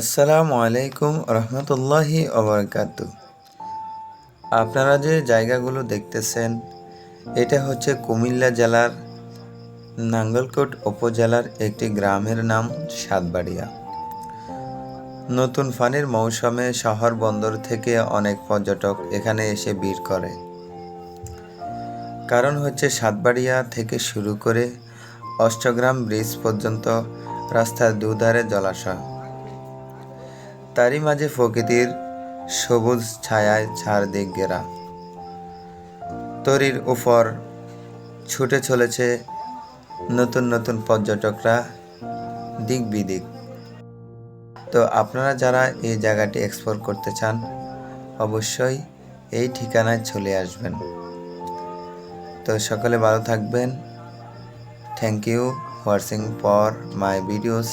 আসসালামু আলাইকুম রহমতুল্লাহি অবরকাত আপনারা যে জায়গাগুলো দেখতেছেন, এটা হচ্ছে কুমিল্লা জেলার নাঙ্গলকোট উপজেলার একটি গ্রামের নাম সাতবাড়িয়া। নতুন ফানির মৌসুমে শহর বন্দর থেকে অনেক পর্যটক এখানে এসে ভিড় করে। কারণ হচ্ছে সাতবাড়িয়া থেকে শুরু করে অষ্টগ্রাম ব্রিজ পর্যন্ত রাস্তার দুধারে জলাশয়। তারই মাঝে প্রকৃতির সবুজ ছায়ায় চারদিক ঘেরা তরির উপর ছুটে চলেছে নতুন নতুন পর্যটকরা দিক বিদিক। তো আপনারা যারা এই জায়গাটি এক্সপ্লোর করতে চান, অবশ্যই এই ঠিকানায় চলে আসবেন। তো সকলে ভালো থাকবেন। Thank you watching for my videos